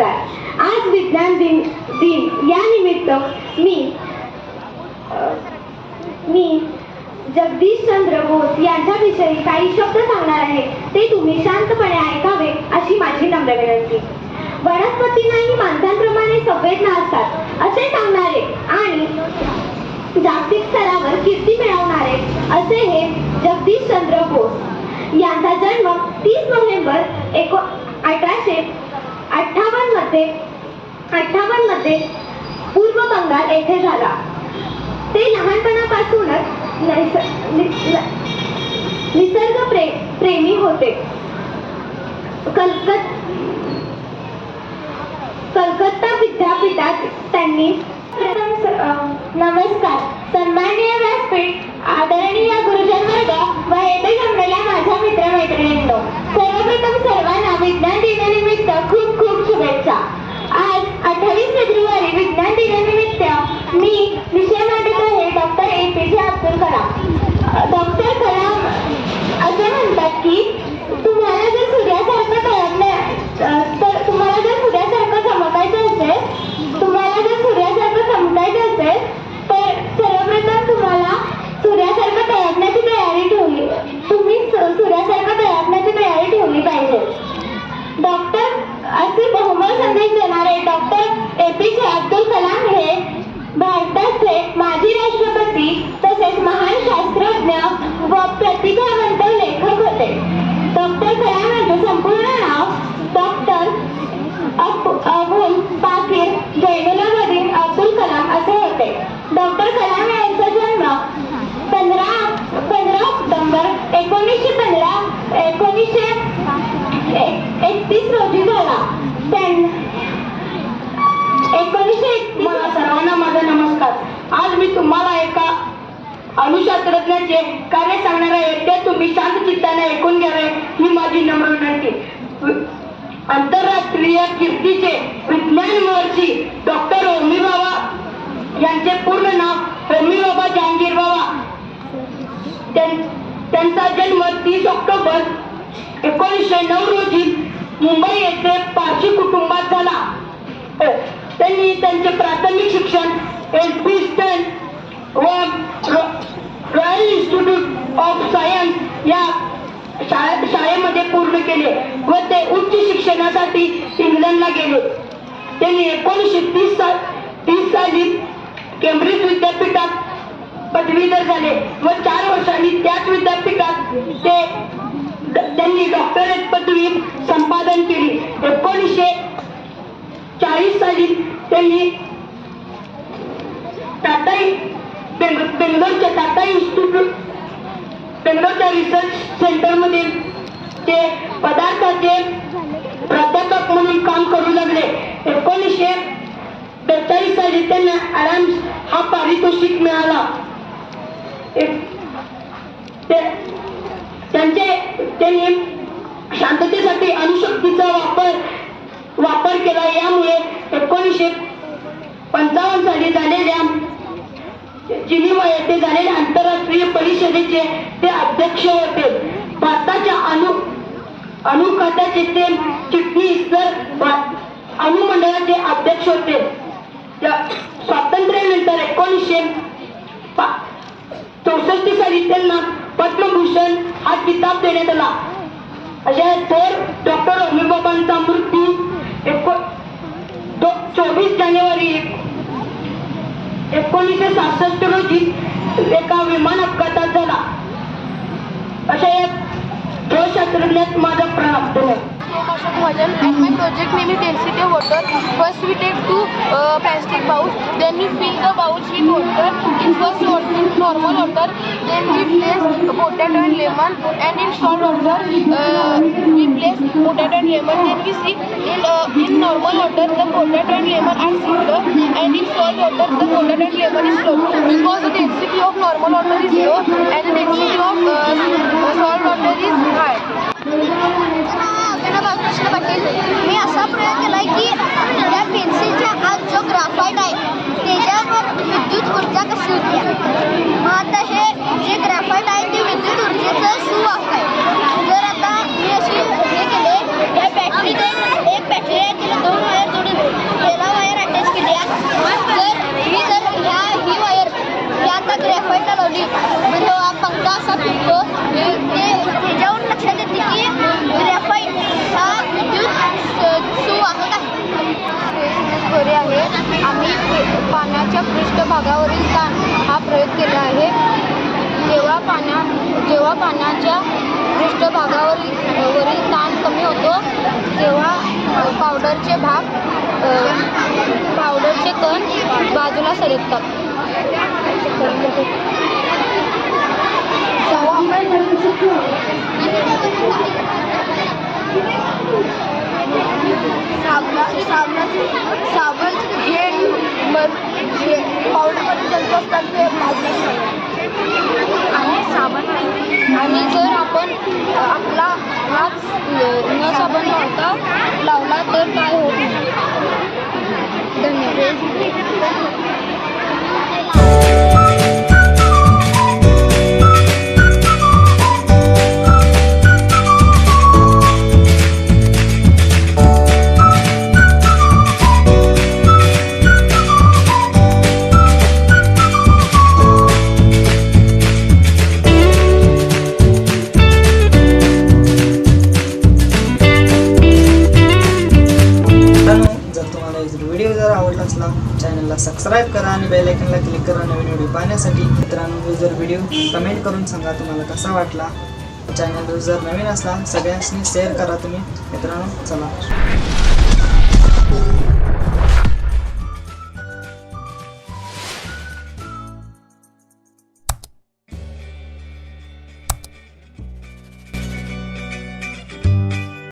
नमस्कार आज विज्ञान दिन दिन या निमित्त मी मी जगदीशचंद्र बोस यांच्याविषयी काही शब्द सांगणार आहे ते तुम्ही शांतपणे ऐकावे अशी माझी नम्र विनंती वनस्पतींनाही माणसांप्रमाणे संवेदना असतात असे सांगणारे आणि जागतिक स्तरावर कीर्ती मिळवणारे असे हे जगदीश चंद्र बोस यांचा जन्म तीस नोव्हेंबर एको अठराशे अठ्ठा सातशे अठ्ठावन्न मध्ये पूर्व बंगाल येथे झाला ते लहानपणापासूनच निसर्ग प्रे प्रेमी होते कलकत् कलकत्ता विद्यापीठात त्यांनी नमस्कार सन्माननीय व्यासपीठ आदरणीय गुरुजन वर्ग व माजी राष्ट्रपती तसेच महान शास्त्रज्ञ व प्रतिभावंत लेखक होते डॉक्टर कलाम यांचे संपूर्ण नाव डॉक्टर अबुल पाकिर जैनुला मी तुम्हाला एका अनुशास्त्रज्ञाचे कार्य सांगणार आहे ते तुम्ही शांत चित्ताने ऐकून घ्यावे ही माझी नम्र विनंती आंतरराष्ट्रीय कीर्तीचे विज्ञान महर्षी डॉक्टर होमी बाबा यांचे पूर्ण नाव होमी बाबा जहांगीर बाबा त्यांचा जन्म तीस ऑक्टोबर एकोणीसशे नऊ रोजी मुंबई येथे पारशी कुटुंबात झाला हो, त्यांनी त्यांचे प्राथमिक शिक्षण एक्झिस्टन्स व टू इन्स्टिट्यूट ऑफ सायन्स या शाळे शाळेमध्ये पूर्ण केले व ते उच्च शिक्षणासाठी इंग्लंडला गेले त्यांनी एकोणीसशे तीस साल तीस साली केम्ब्रिज विद्यापीठात पदवीधर झाले व चार वर्षांनी त्याच विद्यापीठात ते त्यांनी डॉक्टरेट पदवी संपादन केली एकोणीसशे चाळीस साली त्यांनी टाटा बेंगलोरच्या टाटा इन्स्टिट्यूट बेंगलोरच्या रिसर्च सेंटरमध्ये ते पदार्थाचे प्राध्यापक म्हणून काम करू लागले एकोणीसशे बेचाळीस साली त्यांना आराम हा पारितोषिक मिळाला त्यांचे त्यांनी शांततेसाठी अणुशक्तीचा वापर वापर केला यामुळे एकोणीसशे पंचावन्न साली झालेल्या जिनिमा येथे झालेल्या आंतरराष्ट्रीय परिषदेचे ते अध्यक्ष होते भारताच्या अनु अणुखात्याचे ते चिटणीस अणुमंडळाचे अध्यक्ष होते स्वातंत्र्यानंतर एकोणीसशे चौसष्ट साली त्यांना पद्मभूषण हा किताब देण्यात आला अशा थोर डॉक्टर अमिबाबांचा मृत्यू एको चोवीस जानेवारी एकोणीसशे सासष्ट रोजी एका विमान अपघातात झाला अशा या शास्त्रज्ञात माझा प्रणाम धन्यवाद At my project Mimic Density Water, first we take two plastic bowls, then we fill the bowls with water, in first normal water, then we place potato and lemon, and in salt water uh, we place potato and lemon. Then we see in uh, normal water the potato and lemon are similar, and in salt water the potato and lemon is low, because the density of normal water is low and the density of uh, salt water is high. Genau, genau, genau. पावडरचे भाग पावडरचे कण बाजूला सरकतात साबणाचे साबण हे पावडरमध्ये जलत असतात ते आपला हात न साबण लावता लावला तर काय होईल धन्यवाद व्हिडिओ जर आवडला असला चॅनलला सबस्क्राईब करा आणि बेलायकनला क्लिक करा नवीन व्हिडिओ पाहण्यासाठी मित्रांनो जर व्हिडिओ कमेंट करून सांगा तुम्हाला कसा वाटला चॅनल जर नवीन असला सगळ्यांनी शेअर करा तुम्ही मित्रांनो चला